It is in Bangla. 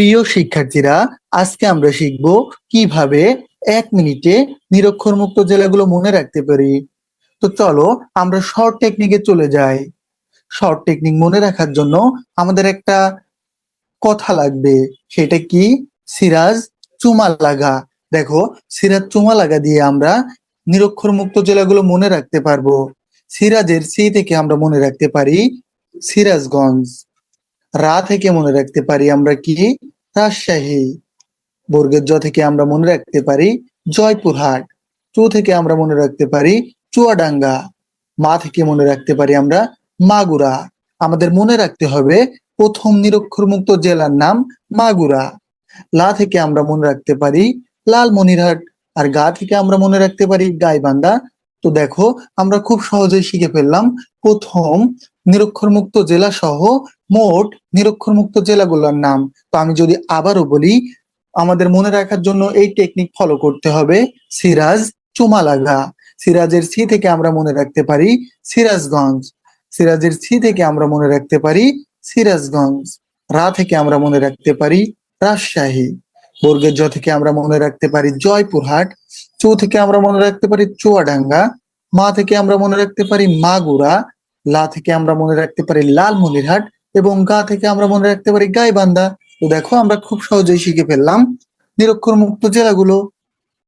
প্রিয় শিক্ষার্থীরা, আজকে আমরা শিখব কীভাবে এক মিনিটে নিরক্ষর মুক্ত জেলাগুলো মনে রাখতে পারি। তো চলো আমরা শর্ট টেকনিকে চলে যাই। শর্ট টেকনিক মনে রাখার জন্য আমাদের একটা কথা লাগবে, সেটা কি? সিরাজ চুমা লাগা দেখো, সিরাজ চুমা লাগা দিয়ে আমরা নিরক্ষর মুক্ত জেলাগুলো মনে রাখতে পারব। সিরাজের সি থেকে আমরা মনে রাখতে পারি সিরাজগঞ্জ। রা থেকে মনে রাখতে পারি আমরা কি? রাজশাহী। বর্গের জ থেকে আমরা মনে রাখতে পারি জয়পুরহাট। চু থেকে আমরা মনে রাখতে পারি চুয়াডাঙ্গা। মা থেকে মনে রাখতে পারি আমরা মাগুরা। আমাদের মনে রাখতে হবে প্রথম নিরক্ষর মুক্ত জেলার নাম মাগুরা। লা থেকে আমরা মনে রাখতে পারি লালমনিরহাট। আর গা থেকে আমরা মনে রাখতে পারি গাইবান্ধা। তো দেখো, আমরা খুব সহজেই শিখে ফেললাম প্রথম নিরক্ষর মুক্ত জেলা সহ মোট নিরক্ষর মুক্ত জেলাগুলোর নাম। তো আমি যদি আবারও বলি, আমাদের মনে রাখার জন্য এই টেকনিক ফলো করতে হবে সিরাজ চুমালাগা সিরাজের সি থেকে আমরা মনে রাখতে পারি সিরাজগঞ্জ। সিরাজের সি থেকে আমরা মনে রাখতে পারি সিরাজগঞ্জ। রা থেকে আমরা মনে রাখতে পারি রাজশাহী। বর্গের জ থেকে আমরা মনে রাখতে পারি জয়পুরহাট। চৌ থেকে আমরা মনে রাখতে পারি চুয়াডাঙ্গা। মা থেকে আমরা মনে রাখতে পারি মাগুরা। লা থেকে আমরা মনে রাখতে পারি লাল লালমনিরহাট এবং গা থেকে আমরা মনে রাখতে পারি গাইবান্ধা। তো দেখো আমরা খুব সহজেই শিখে ফেললাম। নিরক্ষর মুক্ত জেলাগুলো